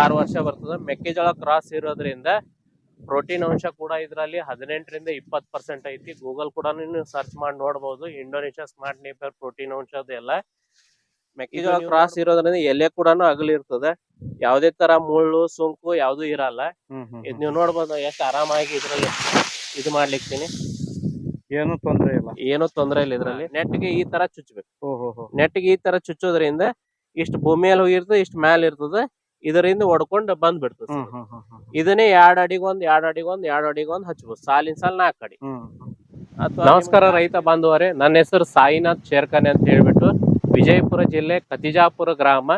ಆರು ವರ್ಷ ಬರ್ತದೆ. ಮೆಕ್ಕೆಜೋಳ ಕ್ರಾಸ್ ಇರೋದ್ರಿಂದ ಪ್ರೋಟೀನ್ ಅಂಶ ಕೂಡ ಇದರಲ್ಲಿ ಹದಿನೆಂಟರಿಂದ ಇಪ್ಪತ್ತು ಪರ್ಸೆಂಟ್ ಐತಿ. ಗೂಗಲ್ ಕೂಡ ನೀನು ಸರ್ಚ್ ಮಾಡಿ ನೋಡಬಹುದು ಇಂಡೋನೇಷ್ಯಾ ಸ್ಮಾರ್ಟ್ ನೇಪರ್ ಪ್ರೋಟೀನ್ ಅಂಶದೆಲ್ಲ ಮೆಕ್ಕೆಜೋಳ ಕ್ರಾಸ್ ಇರೋದ್ರಿಂದ ಎಲೆ ಕೂಡ ಅಗಲಿರ್ತದೆ ಯಾವುದೇ ತರ ಮುಳ್ಳು ಸೋಂಕು ಯಾವ್ದು ಇರಲ್ಲ. ಇದ್ ನೀವು ನೋಡ್ಬೋದು. ಎಷ್ಟು ಆರಾಮಾಗಿ ಇದ್ರಲ್ಲಿ ಇದು ಮಾಡ್ಲಿಕ್ತೀನಿ ಏನು ತೊಂದ್ರೆ ಇಲ್ಲ. ಏನು ತೊಂದರೆ ಇಲ್ಲ ಇದರಲ್ಲಿ. ನೆಟ್ಗೆ ಈ ತರ ಚುಚ್ಚಬೇಕು ನೆಟ್ಗೆ ಈ ತರ ಚುಚ್ಚೋದ್ರಿಂದ ಇಷ್ಟು ಭೂಮಿಯಲ್ಲಿ ಹೋಗಿರ್ತದೆ ಇಷ್ಟು ಮ್ಯಾಲ ಇರ್ತದೆ. ಇದರಿಂದ ಹೊಡ್ಕೊಂಡು ಬಂದ್ ಬಿಡ್ತದೆ ಹ್ಮ್ ಹ್ಮ್ ಹ್ಮ್ ಹ್ಮ್. ಇದನ್ನೇ ಎರಡ್ ಅಡಿಗೊಂದ್ ಎರಡ್ ಅಡಿಗೊಂದ್ ಎರಡ್ ಅಡಿಗೊಂದ್ ಹಚ್ಬೋದು. ಸಾಲಿನ ಸಾಲ್ ನಾಲ್ಕು ಅಡಿ. ಹ್ಮ್ ನಮಸ್ಕಾರ ರೈತ ಬಾಂಧವರೇ. ನನ್ನ ಹೆಸರು ಸಾಯಿನಾಥ್ ಶೇರ್ಖಾನೆ ಅಂತ ಹೇಳ್ಬಿಟ್ಟು ವಿಜಯಪುರ ಜಿಲ್ಲೆ ಕತಿಜಾಪುರ ಗ್ರಾಮ.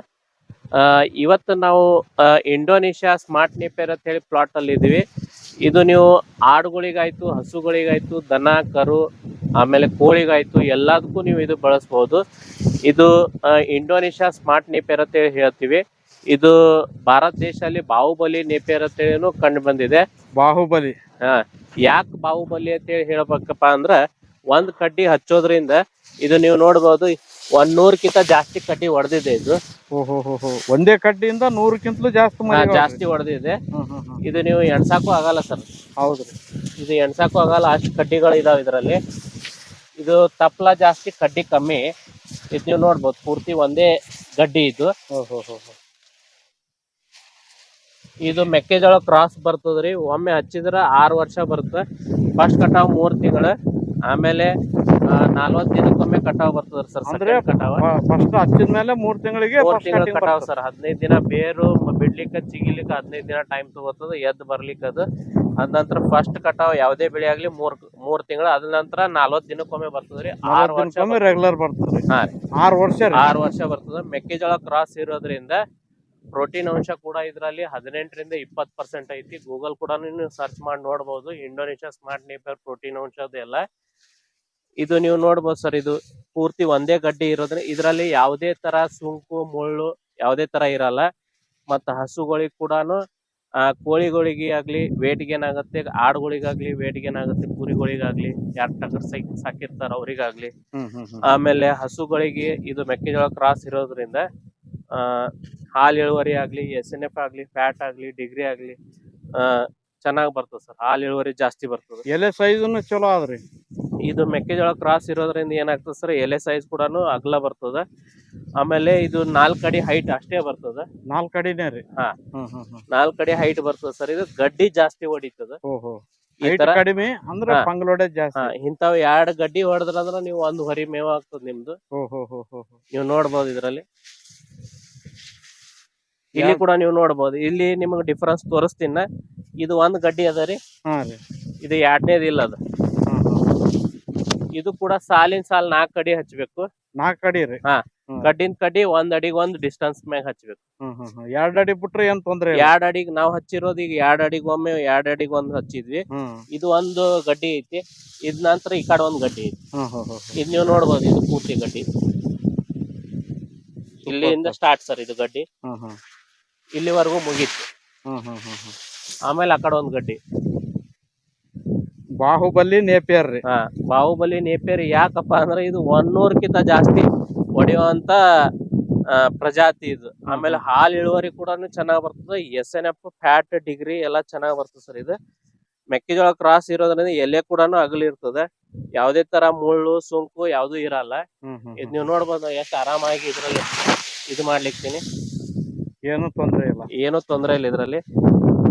ಆ, ಇವತ್ತು ನಾವು ಆ, ಇಂಡೋನೇಷ್ಯಾ ಸ್ಮಾರ್ಟ್ ನಿಪೇರ್ ಅಂತ ಹೇಳಿ ಪ್ಲಾಟ್ ಅಲ್ಲಿ ಇದೀವಿ ಇದು ನೀವು ಆಡುಗಳಿಗಾಯ್ತು ಹಸುಗಳಿಗಾಯ್ತು ದನ ಕರು ಆಮೇಲೆ ಕೋಳಿಗಾಯ್ತು ಎಲ್ಲದಕ್ಕೂ ನೀವು ಇದು ಬಳಸ್ಬೋದು. ಇದು ಆ, ಇಂಡೋನೇಷ್ಯಾ ಸ್ಮಾರ್ಟ್ ನಿಪೇರ್ ಅಂತ ಹೇಳಿ ಹೇಳ್ತೀವಿ. ಇದು ಭಾರತ ದೇಶದಲ್ಲಿ ಬಾಹುಬಲಿ ನೇಪಿಯರ್ ಅಂತ ಹೇಳಿನೂ ಕಂಡು ಬಂದಿದೆ. ಬಾಹುಬಲಿ. ಹಾ ಯಾಕೆ ಬಾಹುಬಲಿ ಅಂತ ಹೇಳಿ ಹೇಳ್ಬೇಕಪ್ಪ ಅಂದ್ರ ಒಂದ್ ಕಡ್ಡಿ ಹಚ್ಚೋದ್ರಿಂದ ಇದು ನೀವು ನೋಡ್ಬೋದು ಒಂದ್ ನೂರಕ್ಕಿಂತ ಜಾಸ್ತಿ ಕಡ್ಡಿ ಹೊಡೆದಿದೆ ಇದು. ಓಹೋ ಹೋ ಹೋ ಒಂದೇ ಕಡ್ಡಿಯಿಂದ ನೂರಕ್ಕಿಂತಲೂ ಜಾಸ್ತಿ ಹಾ, ಜಾಸ್ತಿ ಹೊಡೆದಿದೆ ಹ್ಮ್ ಹ್ಮ್ ಹ್ಮ್. ಇದು ನೀವು ಎಣ್ಸಾಕು ಆಗಲ್ಲ ಸರ್. ಹೌದ್ರಿ ಇದು ಎಣ್ಸಾಕು ಆಗಲ್ಲ ಅಷ್ಟು ಕಡ್ಡಿಗಳು ಇದಾವೆ ಇದರಲ್ಲಿ. ಇದು ತಪ್ಲ ಜಾಸ್ತಿ ಕಡ್ಡಿ ಕಮ್ಮಿ. ಇದು ನೀವು ನೋಡ್ಬೋದು ಪೂರ್ತಿ ಒಂದೇ ಗಡ್ಡಿ ಇದು. ಓಹೋ ಹೋ ಹೋ ಇದು ಮೆಕ್ಕೆಜೋಳ ಕ್ರಾಸ್ ಬರ್ತದ್ರಿ ಒಮ್ಮೆ ಹಚ್ಚಿದ್ರ ಆರು ವರ್ಷ ಬರುತ್ತೆ. ಫಸ್ಟ್ ಕಟಾವ್ ಮೂರ್ ತಿಂಗಳು. ಆಮೇಲೆ ನಲ್ವತ್ತು ದಿನಕ್ಕೊಮ್ಮೆ ಕಟಾವ್ ಬರ್ತದ್ರಿ ಸರ್ ಅಂದ್ರೆ ಕಟಾವ್ ಫಸ್ಟ್ ಹಚ್ಚಿದ ಮೇಲೆ ಮೂರ್ ತಿಂಗಳಿಗೆ ಮೂರು ತಿಂಗಳ ಕಟಾವ್ ಸರ್ ಹದಿನೈದು ದಿನ ಬೇರು ಬಿಡ್ಲಿಕ್ಕೆ ಚಿಗಿಲಿಕ್ಕೆ ಹದಿನೈದು ದಿನ ಟೈಮ್ ತಗೋತದ. ಎದ್ದು ಬರ್ಲಿಕ್ಕೆ ಅದು. ಅದ ನಂತರ ಫಸ್ಟ್ ಕಟಾವ್ ಯಾವುದೇ ಬೆಳೆ ಆಗಲಿ ಮೂರ್ ಮೂರ್ ತಿಂಗಳು. ಅದ ನಂತರ ನಲ್ವತ್ತು ದಿನಕ್ಕೊಮ್ಮೆ ಬರ್ತದ್ರಿ ಆರು ವರ್ಷ ರೆಗ್ಯುಲರ್ ಬರ್ತದೆ. ಹಾ ಆರು ವರ್ಷ ಆರು ವರ್ಷ ಬರ್ತದ. ಮೆಕ್ಕೆಜೋಳ ಕ್ರಾಸ್ ಇರೋದ್ರಿಂದ ಪ್ರೋಟೀನ್ ಅಂಶ ಕೂಡ ಇದರಲ್ಲಿ ಹದಿನೆಂಟರಿಂದ ಇಪ್ಪತ್ತು ಪರ್ಸೆಂಟ್ ಐತಿ. ಗೂಗಲ್ ಕೂಡ ನೀವು ಸರ್ಚ್ ಮಾಡಿ ನೋಡಬಹುದು ಇಂಡೋನೇಷ್ಯಾ ಸ್ಮಾರ್ಟ್ ನೇಪರ್ ಪ್ರೋಟೀನ್ ಅಂಶದೆಲ್ಲ ಇದು ನೀವು ನೋಡ್ಬೋದು ಸರ್ ಇದು ಪೂರ್ತಿ ಒಂದೇ ಗಡ್ಡಿ ಇರೋದ್ರೆ ಇದರಲ್ಲಿ ಯಾವುದೇ ತರ ಸುಂಕು ಮುಳ್ಳು ಯಾವುದೇ ತರ ಇರಲ್ಲ. ಮತ್ತು ಹಸುಗಳಿಗೆ ಕೂಡ ಕೋಳಿಗಳಿಗೆ ಆಗ್ಲಿ ಗೇನ್ ಆಗುತ್ತೆ ಆಡುಗಳಿಗಾಗ್ಲಿ ವೇಟ್ಗೆ ಏನಾಗುತ್ತೆ ಕುರಿಗಳಿಗಾಗ್ಲಿ ಯಾರು ಟಗರ್ ಸಾಕಿರ್ತಾರ ಅವ್ರಿಗಾಗ್ಲಿ. ಆಮೇಲೆ ಹಸುಗಳಿಗೆ ಇದು ಮೆಕ್ಕೆಜೋಳ ಕ್ರಾಸ್ ಇರೋದ್ರಿಂದ ಹಾಲ್ ಇಳುವರಿ ಆಗ್ಲಿ ಎಸ್ ಎನ್ ಎಫ್ ಆಗ್ಲಿ ಫ್ಯಾಟ್ ಆಗ್ಲಿ ಡಿಗ್ರಿ ಆಗ್ಲಿ ಚೆನ್ನಾಗಿ ಬರ್ತದೆ ಸರ್. ಹಾಲ್ ಇಳುವರಿ ಜಾಸ್ತಿ ಬರ್ತದೆ. ಎಲೆ ಸೈಜನ್ನು ಚಲೋ ಆದ್ರಿ. ಇದು ಮೆಕ್ಕೆಜೋಳ ಕ್ರಾಸ್ ಇರೋದ್ರಿಂದ ಏನಾಗ್ತದೆ ಸರ್? ಎಲೆ ಸೈಜ್ ಕೂಡ ಅಗಲ ಬರ್ತದೆ. ಆಮೇಲೆ ಇದು ನಾಲ್ಕು ಅಡಿ ಹೈಟ್ ಅಷ್ಟೇ ಬರ್ತದೆ. ನಾಲ್ಕು ಅಡಿನೇ ರೀ. ಹಾ. ನಾಲ್ಕು ಅಡಿ ಹೈಟ್ ಬರ್ತದೆ ಸರ್. ಇದು ಗಡ್ಡಿ ಜಾಸ್ತಿ ಹೊಡಿತದ. ಕಡಿಮೆ ಅಂದ್ರೆ. ಪಂಗ್ಲೋಡೆ ಜಾಸ್ತಿ. ಇಂಥವ್ ಎರಡ್ ಗಡ್ಡಿ ಹೊಡೆದ್ರಂದ್ರ ನೀವು ಒಂದ್ ಹೊರಿ ಮೇವ್ ಆಗ್ತದ ನಿಮ್ದು. ನೀವು ನೋಡ್ಬೋದು ಇದರಲ್ಲಿ. ಇಲ್ಲಿ ಕೂಡ ನೀವು ನೋಡಬಹುದು ಇಲ್ಲಿ ನಿಮಗೆ ಡಿಫರೆನ್ಸ್ ತೋರಿಸ್ತೀನ. ಇದು ಒಂದ್ ಗಡ್ಡಿ ಅದ ರೀ. ಹಾ ರೀ. ಇದು ಎರಡನೇದು ಇಲ್ಲ ಅದು. ಇದು ಕೂಡ ಸಾಲಿನ ಸಾಲ್ ನಾಲ್ಕು ಅಡಿ ಹಚ್ಬೇಕು. ನಾಲ್ಕು ಅಡಿ ರೀ. ಹಾ. ಕಡ್ಡಿನ ಕಡ್ಡಿ ಒಂದ್ ಅಡಿಗೆ ಒಂದ್ ಡಿಸ್ಟೆನ್ಸ್ ಮ್ಯಾಗ ಹಚ್ಬೇಕು. ಎರಡ್ ಅಡಿ ಬಿಟ್ರೆ ಏನ್ ತೊಂದ್ರೆ ಎರಡ್ ಅಡಿಗೆ ನಾವ್ ಹಚ್ಚಿರೋದು ಈಗ ಎರಡ್ ಅಡಿಗೆ ಒಮ್ಮೆ ಎರಡ್ ಅಡಿಗೆ ಒಂದ್ ಹಚ್ಚಿದ್ವಿ. ಇದು ಒಂದು ಗಡ್ಡಿ ಐತಿ. ಇದ್ ನಂತರ ಈ ಕಡೆ ಒಂದ್ ಗಡ್ಡಿ ಐತಿ. ಇದ್ ನೀವು ನೋಡ್ಬೋದು ಇದು ಪೂರ್ತಿ ಗಡ್ಡಿ. ಇಲ್ಲಿಂದ ಸ್ಟಾರ್ಟ್ ಸರ್ ಇದು ಗಡ್ಡಿ. ಇಲ್ಲಿವರೆಗೂ ಮುಗೀತು. ಹ್ಮ್ ಹ್ಮ್ ಹ್ಮ್ ಹ್ಮ್. ಆಮೇಲೆ ಆ ಕಡೆ ಒಂದ್ ಗಡ್ಡಿ. ಬಾಹುಬಲಿ ನೇಪಿಯರ್ ರೀ. ಹಾ ಬಾಹುಬಲಿ ನೇಪೇರ್ ಯಾಕಪ್ಪ ಅಂದ್ರೆ ಇದು ಒನ್ನೂರ್ಕಿಂತ ಜಾಸ್ತಿ ಹೊಡೆಯುವಂತ ಆ, ಪ್ರಜಾತಿ ಇದು. ಆಮೇಲೆ ಹಾಲ್ ಇಳುವರಿ ಕೂಡ ಚೆನ್ನಾಗಿ ಬರ್ತದೆ. S N F fat degree ಎಲ್ಲ ಚೆನ್ನಾಗಿ ಬರ್ತದೆ ಸರ್ ಇದು. ಮೆಕ್ಕೆಜೋಳ ಕ್ರಾಸ್ ಇರೋದ್ರಿಂದ ಎಲೆ ಕೂಡ ಅಗಲಿರ್ತದೆ ಯಾವುದೇ ತರ ಮುಳ್ಳು ಸೋಂಕು ಯಾವ್ದು ಇರಲ್ಲ. ಹ್ಮ್ ಹ್ಮ್ ಇದು ನೀವು ನೋಡ್ಬೋದು ಎಷ್ಟು ಆರಾಮಾಗಿ ಇದ್ರಲ್ಲಿ ಇದು ಮಾಡ್ಲಿಕ್ತೀನಿ. ಏನು ತೊಂದರೆ ಇಲ್ಲ. ಏನೂ ತೊಂದರೆ ಇಲ್ಲ ಇದರಲ್ಲಿ.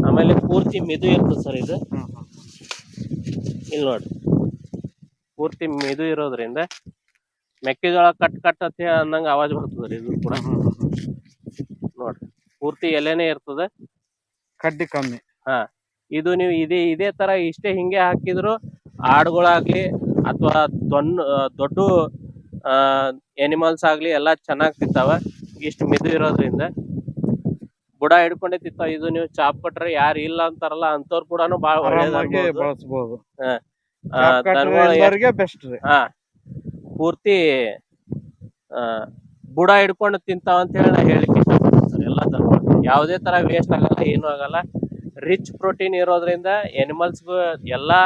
ಆಮೇಲೆ ಪೂರ್ತಿ ಮಿದು ಇರ್ತದೆ ಸರ್ ಇದು. ಇಲ್ಲಿ ನೋಡಿ. ಪೂರ್ತಿ ಮೆದು ಇರೋದ್ರಿಂದ ಮೆಕ್ಕೆಜೋಳ ಕಟ್ ಕಟ್ ಅಂತ ಅನ್ನಂಗ ಆವಾಜ್ ಬರ್ತದೆ ರೀ ಇದು ಕೂಡ. ನೋಡ್ರಿ ಪೂರ್ತಿ ಎಲೆನೇ ಇರ್ತದೆ. ಕಡ್ಡಿ ಕಮ್ಮಿ. ಇದು ನೀವು ಇದೇ ಇದೇ ತರ ಇಷ್ಟೇ ಹಿಂಗೆ ಹಾಕಿದ್ರು ಆಡುಗಳಾಗ್ಲಿ ಅಥವಾ ದೊಣ್ಣ ದೊಡ್ಡ ಎನಿಮಲ್ಸ್ ಆಗ್ಲಿ ಎಲ್ಲ ಚೆನ್ನಾಗಿ ಸಿಗ್ತಾವೆ. ಇಷ್ಟು ಮಿದು ಇರೋದ್ರಿಂದ. ಬುಡ ಹಿಡ್ಕೊಂಡೇ ತಿತ್ತ ಇದು ನೀವು ಚಾಪ್ ಕೊಟ್ರೆ ಯಾರು ಇಲ್ಲ ಅಂತಾರಲ್ಲ ಅಂತವ್ರು ಕೂಡ ಬಾಳ ಆರಾಮಾಗಿ ಒಳ್ಳೇದು ಬಳಸ್ಬೋದು. ಆ, ದನಗಳು ಎಲ್ಲರಿಗೆ ಬೆಸ್ಟ್ ರೀ. ಹಾ. ಪೂರ್ತಿ ಆ, ಬುಡ ಹಿಡ್ಕೊಂಡು ತಿಂತಾವ ಅಂತ ಹೇಳಿ ನಾ ಹೇಳಿಕ್ಕೆ ಇಷ್ಟಪಡ್ತೀನಿ ಸರ್ ಎಲ್ಲ ದನಗಳು ಯಾವುದೇ ತರ ವೇಸ್ಟ್ ಆಗಲ್ಲ ಏನು ಆಗಲ್ಲ. ರಿಚ್ ಪ್ರೋಟೀನ್ ಇರೋದ್ರಿಂದ ಎನಿಮಲ್ಸ್ಗೂ ಎಲ್ಲಾ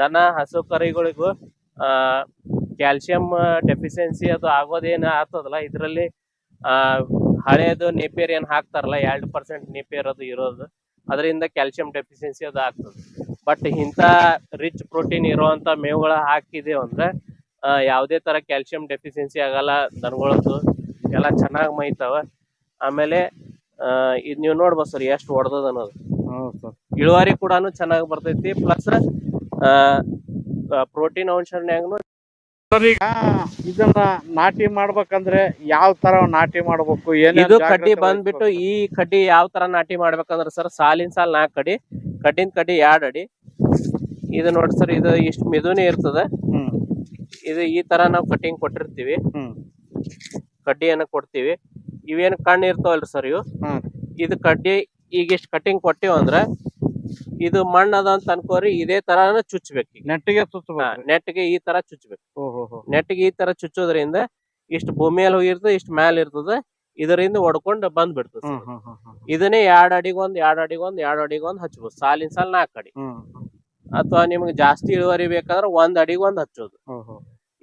ದನ ಹಸು ಕರಿಗಳಿಗೂ ಆ ಕ್ಯಾಲ್ಸಿಯಂ ಡೆಫಿಸಿಯನ್ಸಿ ಅದು ಆಗೋದೇನು ಆಗ್ತದಲ್ಲ ಇದರಲ್ಲಿ ಹಳೇದು ನೇಪಿಯರ್ ಏನ್ ಹಾಕ್ತಾರಲ್ಲ ಎರಡು ಪರ್ಸೆಂಟ್ ನೇಪಿಯರ್ ಅದು ಇರೋದು. ಅದರಿಂದ ಕ್ಯಾಲ್ಸಿಯಂ ಡೆಫಿಷಿಯನ್ಸಿ ಅದು ಆಗ್ತದೆ. ಬಟ್ ಇಂಥ ರಿಚ್ ಪ್ರೋಟೀನ್ ಇರುವಂತ ಮೇವುಗಳ ಹಾಕಿದೇವು ಅಂದ್ರೆ ಆ, ಯಾವುದೇ ತರ ಕ್ಯಾಲ್ಸಿಯಂ ಡೆಫಿಷಿಯನ್ಸಿ ಆಗಲ್ಲ ದನಗಳದ್ದು ಎಲ್ಲ ಚೆನ್ನಾಗಿ ಮೈತಾವ. ಆಮೇಲೆ ಇದು ನೀವು ನೋಡ್ಬೋದು ಸರ್ ಎಷ್ಟು ಹೊಡೆದದ ಅನ್ನೋದು. ಇಳುವರಿ ಕೂಡ ಚೆನ್ನಾಗಿ ಬರ್ತೈತಿ. ಪ್ಲಸ್ ಪ್ರೋಟೀನ್ ಅಂಶನ್ಯಾಗನು ಇದನ್ನ ನಾಟಿ ಮಾಡ್ಬೇಕಂದ್ರೆ ಯಾವ ತರ ನಾಟಿ ಮಾಡ್ಬೇಕು ಇದು ಕಡ್ಡಿ ಬಂದ್ಬಿಟ್ಟು ಈ ಕಡ್ಡಿ ಯಾವ ತರ ನಾಟಿ ಮಾಡ್ಬೇಕಂದ್ರೆ ಸರ್ ಸಾಲಿನ ಸಾಲ್ ನಾಲ್ಕು ಕಡಿ ಕಡ್ಡಿನ ಕಡ್ಡಿ ಎರಡ್ ಅಡಿ. ಇದು ನೋಡಿ ಸರ್ ಇದು ಇಷ್ಟು ಮಿದುನೇ ಇರ್ತದ. ಹ್ಮ್. ಇದು ಈ ತರ ನಾವು ಕಟ್ಟಿಂಗ್ ಕೊಟ್ಟಿರ್ತೀವಿ. ಹ್ಮ್. ಕಡ್ಡಿಯನ್ನ ಕೊಡ್ತೀವಿ. ಇವೇನ್ ಕಣ್ಣು ಇರ್ತಾವಲ್ರಿ ಸರ್ ಇವು? ಇದು ಕಡ್ಡಿ ಈಗ ಇಷ್ಟು ಕಟಿಂಗ್ ಕೊಟ್ಟಿವಂದ್ರೆ ಅಂದ್ರ ಇದು ಮಣ್ಣದ ಅದ ಅಂತ ಅನ್ಕೋರಿ ಇದೇ ತರಾನ ಚುಚ್ಚಬೇಕು ನೆಟ್ಟಿಗೆ ಚುಚ್ಚಬೇಕು ನೆಟ್ಗೆ ಈ ತರ ಚುಚ್ಚಬೇಕು ನೆಟ್ಟಿಗೆ ಈ ತರ ಚುಚ್ಚೋದ್ರಿಂದ ಇಷ್ಟು ಭೂಮಿಯಲ್ಲಿ ಹೋಗಿರ್ತದೆ ಇಷ್ಟು ಮ್ಯಾಲ ಇರ್ತದೆ ಇದರಿಂದ ಒಡ್ಕೊಂಡು ಬಂದ್ ಬಿಡ್ತದೆ ಇದನ್ನೇ ಎರಡ್ ಅಡಿಗೊಂದ್ ಎರಡ್ ಅಡಿಗೊಂದ್ ಎರಡ್ ಅಡಿಗೊಂದ್ ಹಚ್ಬೋದು. ಸಾಲಿನ ಸಾಲ್ ನಾಲ್ಕು ಅಡಿ. ಅಥವಾ ನಿಮ್ಗೆ ಜಾಸ್ತಿ ಇಳುವರಿ ಬೇಕಾದ್ರೆ ಒಂದ್ ಅಡಿಗೊಂದ್ ಹಚ್ಚೋದು.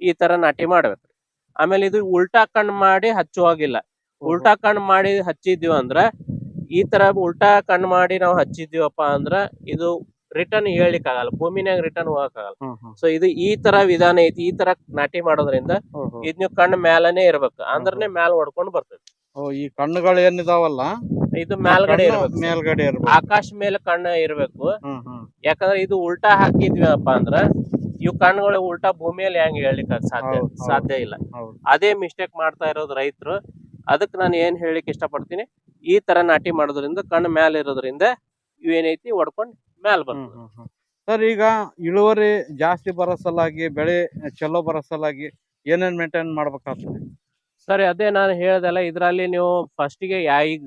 ಈ ತರ ನಾಟಿ ಮಾಡ್ಬೇಕ್ರಿ ಆಮೇಲೆ ಇದು ಉಲ್ಟಾ ಕಣ್ ಮಾಡಿ ಹಚ್ಚುವಾಗಿಲ್ಲ. ಉಲ್ಟಾ ಕಣ್ ಮಾಡಿ ಹಚ್ಚಿದ್ವಿ ಅಂದ್ರ ಈ ತರ ಉಲ್ಟಾ ಕಣ್ ಮಾಡಿ ನಾವು ಹಚ್ಚಿದೀವಪ್ಪ ಅಂದ್ರ ಇದು ರಿಟರ್ನ್ ಹೇಳಿಕ್ ಆಗಲ್ಲ ಭೂಮಿನಾಗ ರಿಟರ್ನ್ ಹೋಗಕ್ ಆಗಲ್ಲ ಹ್ಮ್ ಹ್ಮ್. ಸೊ ಇದು ಈ ತರ ವಿಧಾನ ಐತಿ ಈ ತರ ನಾಟಿ ಮಾಡೋದ್ರಿಂದ ಇದ್ ನೀವು ಕಣ್ಣ್ ಮ್ಯಾಲನೆ ಇರ್ಬೇಕು ಅಂದ್ರನೆ ಮ್ಯಾಲ ಹೊಡ್ಕೊಂಡ್ ಬರ್ತೈತಿ ಓ ಈ ಕಣ್ಣುಗಳು ಏನಿದಾವಲ್ಲ? ಇದು ಮೇಲ್ಗಡೆ ಕಣ್ಣು ಇರ್ಬೇಕು ಮೇಲ್ಗಡೆ ಇರ್ಬೇಕು. ಆಕಾಶ ಮೇಲೆ ಕಣ್ಣು ಇರ್ಬೇಕು. ಯಾಕಂದ್ರೆ ಇದು ಉಲ್ಟಾ ಹಾಕಿದ್ವಿಪ್ಪ ಅಂದ್ರ ಇವು ಕಣ್ಣುಗಳು ಉಲ್ಟಾ ಭೂಮಿಯಲ್ಲಿ ಹೆಂಗ್ ಹೇಳ್ಲಿಕ್ ಸಾಧ್ಯ. ಸಾಧ್ಯ ಇಲ್ಲ. ಅದೇ ಮಿಸ್ಟೇಕ್ ಮಾಡ್ತಾ ಇರೋದು ರೈತರು. ಅದಕ್ಕೆ ನಾನು ಏನ್ ಹೇಳಿಕ್ ಇಷ್ಟಪಡ್ತೀನಿ? ಈ ತರ ನಾಟಿ ಮಾಡೋದ್ರಿಂದ ಕಣ್ಣು ಮ್ಯಾಲ ಇರೋದ್ರಿಂದ ಇವೇನೈತಿ ಹೊಡ್ಕೊಂಡು ಮ್ಯಾಲ ಬರ್ತದೆ. ಸರ್ ಈಗ ಇಳುವರಿ ಜಾಸ್ತಿ ಬರೋ ಸಲುವಾಗಿ ಬೆಳೆ ಚಲೋ ಬರೋ ಸಲುವಾಗಿ ಏನೇನ್ ಮೇಂಟೈನ್ ಮಾಡ್ಬೇಕಾಗ್ತದೆ? ಸರಿ ಅದೇ ನಾನು ಹೇಳ್ದಲ್ಲ ಇದರಲ್ಲಿ ನೀವು ಫಸ್ಟಿಗೆ ಯಾ ಈಗ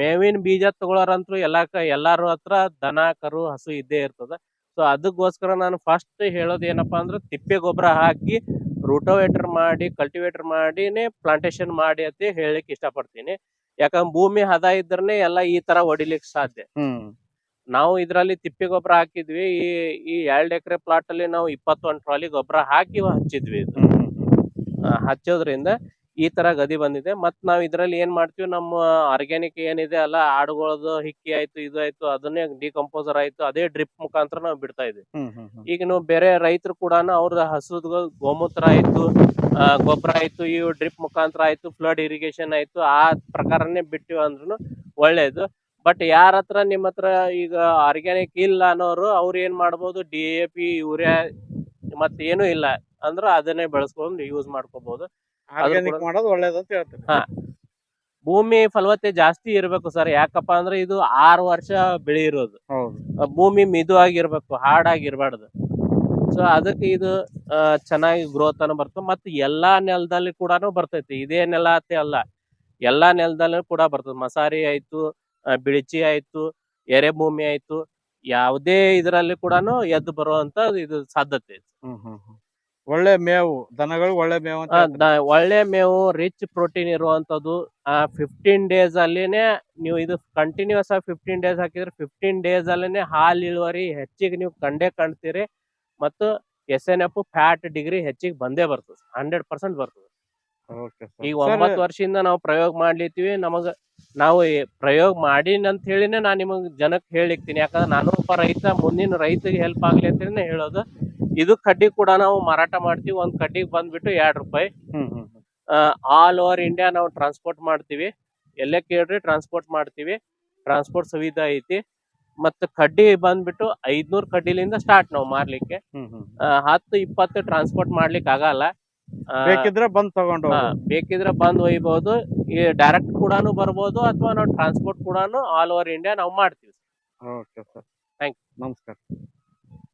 ಮೇವಿನ ಬೀಜ ತಗೊಳೋರಂತೂ ಎಲ್ಲಾ ಎಲ್ಲಾರು ಹತ್ರ ದನ ಕರು ಹಸು ಇದ್ದೇ ಇರ್ತದ. ಸೊ ಅದಕ್ಕೋಸ್ಕರ ನಾನು ಫಸ್ಟ್ ಹೇಳೋದು ಏನಪ್ಪಾ ಅಂದ್ರೆ ತಿಪ್ಪೆ ಗೊಬ್ಬರ ಹಾಕಿ ರೂಟೋವೇಟರ್ ಮಾಡಿ ಕಲ್ಟಿವೇಟರ್ ಮಾಡಿನೇ ಪ್ಲಾಂಟೇಶನ್ ಮಾಡಿ ಅಂತ ಹೇಳಲಿಕ್ಕೆ ಇಷ್ಟಪಡ್ತೀನಿ. ಯಾಕಂದ್ರೆ ಭೂಮಿ ಹದ ಇದ್ರನೆ ಎಲ್ಲ ಈ ತರ ಹೊಡಿಲಿಕ್ಕೆ ಸಾಧ್ಯ. ನಾವು ಇದರಲ್ಲಿ ತಿಪ್ಪಿ ಗೊಬ್ಬರ ಹಾಕಿದ್ವಿ ಈ ಈ ಎರಡ್ ಎಕರೆ ಪ್ಲಾಟ್ ಅಲ್ಲಿ ನಾವು ಇಪ್ಪತ್ತೊಂದು ಟ್ರಾಲಿ ಗೊಬ್ಬರ ಹಾಕಿ ಹಚ್ಚಿದ್ವಿ ಇದು. ಹಚ್ಚೋದ್ರಿಂದ ಈ ತರ ಗದಿ ಬಂದಿದೆ. ಮತ್ ನಾವ್ ಇದ್ರಲ್ಲಿ ಏನ್ ಮಾಡ್ತೀವಿ ನಮ್ಮ ಆರ್ಗ್ಯಾನಿಕ್ ಏನಿದೆ ಅಲ್ಲ ಆಡುಗಳದ್ದು ಹಿಕ್ಕಿ ಆಯ್ತು ಇದು ಆಯ್ತು ಅದನ್ನೇ ಡಿಕಂಪೋಸರ್ ಆಯ್ತು ಅದೇ ಡ್ರಿಪ್ ಮುಖಾಂತರ ನಾವು ಬಿಡ್ತಾ ಇದ್ವಿ. ಈಗ ನಾವು ಬೇರೆ ರೈತರು ಕೂಡ ಅವ್ರ ಹಸುದ ಗೋಮೂತ್ರ ಆಯ್ತು ಗೊಬ್ಬರ ಆಯ್ತು ಈ ಡ್ರಿಪ್ ಮುಖಾಂತರ ಆಯ್ತು ಫ್ಲಡ್ ಇರಿಗೇಷನ್ ಆಯ್ತು ಆ ಪ್ರಕಾರನೇ ಬಿಟ್ಟಿವಿ ಅಂದ್ರೂ ಒಳ್ಳೇದು. ಬಟ್ ಯಾರ ಹತ್ರ ನಿಮ್ಮ ಹತ್ರ ಈಗ ಆರ್ಗ್ಯಾನಿಕ್ ಇಲ್ಲ ಅನ್ನೋರು ಅವ್ರು ಏನ್ ಮಾಡ್ಬೋದು ಡಿ ಎ ಪಿ ಯೂರಿಯಾ ಮತ್ತೇನು ಏನು ಇಲ್ಲ ಅಂದ್ರೆ ಅದನ್ನೇ ಬೆಳೆಸ್ಕೊಂಡು ಯೂಸ್ ಮಾಡ್ಕೋಬಹುದು ಆರ್ಗ್ಯಾನಿಕ್ ಮಾಡೋದು ಒಳ್ಳೇದು ಅಂತ ಹೇಳ್ತೀನಿ. ಭೂಮಿ ಫಲವತ್ತೆ ಜಾಸ್ತಿ ಇರ್ಬೇಕು ಸರ್. ಯಾಕಪ್ಪ ಅಂದ್ರೆ ಇದು ಆರು ವರ್ಷ ಬೆಳೆ ಇರೋದು. ಹೌದು. ಭೂಮಿ ಮಿದು ಆಗಿರ್ಬೇಕು ಹಾರ್ಡ್ ಆಗಿರ್ಬಾರ್ದು ಸೊ ಅದಕ್ಕೆ ಇದು ಆ, ಚೆನ್ನಾಗಿ ಗ್ರೋತ್ ಅನ್ನು ಬರ್ತದೆ. ಮತ್ತು ಎಲ್ಲಾ ನೆಲದಲ್ಲಿ ಕೂಡ ಬರ್ತೈತಿ. ಇದೇ ನೆಲ ಅತ್ತೆ ಅಲ್ಲ. ಎಲ್ಲಾ ನೆಲದಲ್ಲೂ ಕೂಡ ಬರ್ತದೆ. ಮಸಾರಿ ಆಯ್ತು ಆ, ಬಿಳಿಚಿ ಆಯ್ತು ಎರೆ ಭೂಮಿ ಆಯ್ತು. ಯಾವುದೇ ಇದರಲ್ಲಿ ಕೂಡ ಎದ್ದು ಬರುವಂತ ಇದು ಸಾಧ್ಯತೆ ಇದೆ. ಹ್ಮ್ ಹ್ಮ್ ಹ್ಮ್. ಒಳ್ಳೆ ಮೇವು ದನಗಳು ಒಳ್ಳೆ ಮೇವು ಅಂತ ಆ, ದ- ಒಳ್ಳೆ ಮೇವು ರಿಚ್ ಪ್ರೋಟೀನ್ ಇರುವಂತದ್ದು ಆ ಫಿಫ್ಟೀನ್ ಡೇಸ್ ಅಲ್ಲಿನೇ ನೀವು ಇದು ಕಂಟಿನ್ಯೂಸ್ ಆಗಿ ಫಿಫ್ಟೀನ್ ಡೇಸ್ ಹಾಕಿದ್ರೆ ಫಿಫ್ಟೀನ್ ಡೇಸ್ ಅಲ್ಲಿನೇ ಹಾಲ್ ಇಳುವರಿ ಹೆಚ್ಚಿಗೆ ನೀವು ಕಂಡೇ ಕಾಣ್ತೀರಿ ಮತ್ತು S N F fat degree ಹೆಚ್ಚಿಗೆ ಬಂದೇ ಬರ್ತದೆ ಹಂಡ್ರೆಡ್ ಪರ್ಸೆಂಟ್ ಬರ್ತದೆ. Okay, sir. ಈಗ Sir, ಒಂಬತ್ತು ವರ್ಷದಿಂದ ನಾವು ಪ್ರಯೋಗ ಮಾಡ್ಲಿತ್ತೀವಿ ನಮಗ ನಾವು ಈ ಪ್ರಯೋಗ ಮಾಡೀನಿ ಅಂತ ಹೇಳಿನೇ ನಾನು ನಿಮಗೆ ಜನಕ್ಕೆ ಹೇಳಿಕ್ತೀನಿ ಯಾಕಂದ್ರೆ ನಾನು ಒಬ್ಬ ರೈತ ಮುಂದಿನ ರೈತಗೆ ಹೆಲ್ಪ್ ಆಗ್ಲಿ ಅಂತ ಹೇಳೋದು. ಇದು ಕಡ್ಡಿ ಕೂಡ ನಾವು ಮಾರಾಟ ಮಾಡ್ತೀವಿ. ಒಂದ್ ಕಡ್ಡಿಗೆ ಬಂದ್ಬಿಟ್ಟು ಎರಡ್ ರೂಪಾಯಿ. ಆಲ್ ಓವರ್ ಇಂಡಿಯಾ ನಾವು ಟ್ರಾನ್ಸ್ಪೋರ್ಟ್ ಮಾಡ್ತೀವಿ. ಎಲ್ಲೇ ಕೇಳ್ರಿ ಟ್ರಾನ್ಸ್ಪೋರ್ಟ್ ಮಾಡ್ತೀವಿ. ಟ್ರಾನ್ಸ್ಪೋರ್ಟ್ ಸುವಿಧಾ ಐತಿ. ಮತ್ತ ಕಡ್ಡಿ ಬಂದ್ಬಿಟ್ಟು ಐದ್ನೂರ್ ಕಡ್ಡಿಲಿಂದ ಸ್ಟಾರ್ಟ್ ನಾವು ಮಾರ್ಲಿಕ್ಕೆ. ಹತ್ತು ಇಪ್ಪತ್ತು ಟ್ರಾನ್ಸ್ಪೋರ್ಟ್ ಮಾಡ್ಲಿಕ್ಕೆ ಆಗಲ್ಲ. ಬೇಕಿದ್ರೆ ಬಂದ್ ತಗೊಂಡು ಬೇಕಿದ್ರೆ ಬಂದ್ ಒಯ್ಬಹುದು ಈ ಡೈರೆಕ್ಟ್ ಕೂಡ ಬರ್ಬೋದು ಅಥವಾ ನಾವು ಟ್ರಾನ್ಸ್ಪೋರ್ಟ್ ಕೂಡ ಆಲ್ ಓವರ್ ಇಂಡಿಯಾ ನಾವು ಮಾಡ್ತೀವಿ. ಓಕೆ ಸರ್ ಯು ನಮಸ್ಕಾರ.